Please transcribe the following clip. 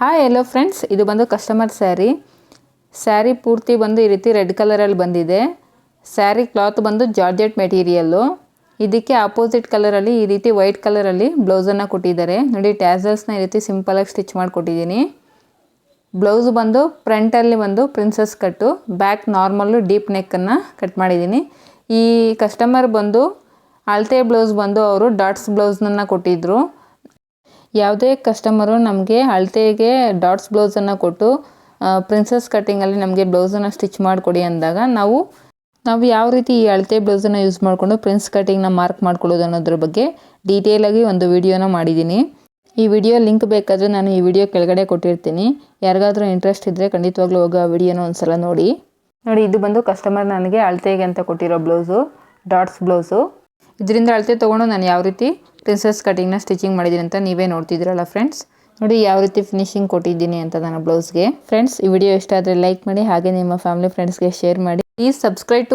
Hi ಎಲ್ಲೋ friends ಇದು ಬಂದು customer sari sari ಪೂರ್ತಿ ಬಂದು ಈ ರೀತಿ ರೆಡ್ ಕಲರಲ್ಲಿ ಬಂದಿದೆ. ಸ್ಯಾರಿ ಕ್ಲಾತ್ ಬಂದು ಜಾರ್ಜೆಟ್ ಮೆಟೀರಿಯಲ್ಲು ಇದಕ್ಕೆ ಆಪೋಸಿಟ್ ಕಲರಲ್ಲಿ ಈ ರೀತಿ ವೈಟ್ ಕಲರಲ್ಲಿ ಬ್ಲೌಸನ್ನು ಕೊಟ್ಟಿದ್ದಾರೆ. ನೋಡಿ ಟ್ಯಾಸಲ್ಸ್ನ ಈ ರೀತಿ ಸಿಂಪಲಾಗಿ ಸ್ಟಿಚ್ ಮಾಡಿಕೊಟ್ಟಿದ್ದೀನಿ. ಬ್ಲೌಸ್ ಬಂದು ಫ್ರಂಟಲ್ಲಿ ಬಂದು princess cut back normal deep ನೆಕ್ಕನ್ನು cut ಮಾಡಿದ್ದೀನಿ. ಈ ಕಸ್ಟಮರ್ ಬಂದು ಅಳತೆ ಬ್ಲೌಸ್ ಬಂದು ಅವರು ಡಾಟ್ಸ್ ಬ್ಲೌಸ್ನನ್ನು ಕೊಟ್ಟಿದ್ದರು ಯಾವುದೇ ಕಸ್ಟಮರು ನಮಗೆ ಅಳತೆಗೆ ಡಾಟ್ಸ್ ಬ್ಲೌಸನ್ನು ಕೊಟ್ಟು ಪ್ರಿನ್ಸಸ್ ಕಟ್ಟಿಂಗಲ್ಲಿ ನಮಗೆ ಬ್ಲೌಸನ್ನು ಸ್ಟಿಚ್ ಮಾಡಿಕೊಡಿ ಅಂದಾಗ ನಾವು ನಾವು ಯಾವ ರೀತಿ ಈ ಅಳತೆ ಬ್ಲೌಸನ್ನು ಯೂಸ್ ಮಾಡಿಕೊಂಡು ಪ್ರಿನ್ಸ್ ಕಟ್ಟಿಂಗ್ನ ಮಾರ್ಕ್ ಮಾಡ್ಕೊಳ್ಳೋದು ಅನ್ನೋದ್ರ ಬಗ್ಗೆ ಡೀಟೇಲಾಗಿ ಒಂದು ವಿಡಿಯೋನ ಮಾಡಿದ್ದೀನಿ. ಈ ವಿಡಿಯೋ ಲಿಂಕ್ ಬೇಕಾದರೆ ನಾನು ಈ ವಿಡಿಯೋ ಕೆಳಗಡೆ ಕೊಟ್ಟಿರ್ತೀನಿ. ಯಾರಿಗಾದರೂ ಇಂಟ್ರೆಸ್ಟ್ ಇದ್ದರೆ ಖಂಡಿತವಾಗ್ಲೂ ಹೋಗೋ ಆ ವಿಡಿಯೋನ ಒಂದ್ಸಲ ನೋಡಿ. ನೋಡಿ, ಇದು ಬಂದು ಕಸ್ಟಮರ್ ನನಗೆ ಅಳತೆಗೆ ಅಂತ ಕೊಟ್ಟಿರೋ ಬ್ಲೌಸು ಡಾಟ್ಸ್ ಬ್ಲೌಸು ಇದರಿಂದ ಅಳತೆ ತೊಗೊಂಡು ನಾನು ಯಾವ ರೀತಿ ಪ್ರಿನ್ಸಸ್ ಕಟಿಂಗ್ನ ಸ್ಟಿಚಿಂಗ್ ಮಾಡಿದ್ದೀನಿ ಅಂತ ನೀವೇ ನೋಡ್ತಿದ್ದೀರಲ್ಲ ಫ್ರೆಂಡ್ಸ್ ನೋಡಿ ಯಾವ ರೀತಿ ಫಿನಿಶಿಂಗ್ ಕೊಟ್ಟಿದ್ದೀನಿ ಅಂತ ನನ್ನ ಬ್ಲೌಸ್ಗೆ ಫ್ರೆಂಡ್ಸ್ ಈ ವಿಡಿಯೋ ಇಷ್ಟ ಆದರೆ ಲೈಕ್ ಮಾಡಿ, ಹಾಗೆ ನಿಮ್ಮ ಫ್ಯಾಮಿಲಿ ಫ್ರೆಂಡ್ಸ್ಗೆ ಶೇರ್ ಮಾಡಿ. Please subscribe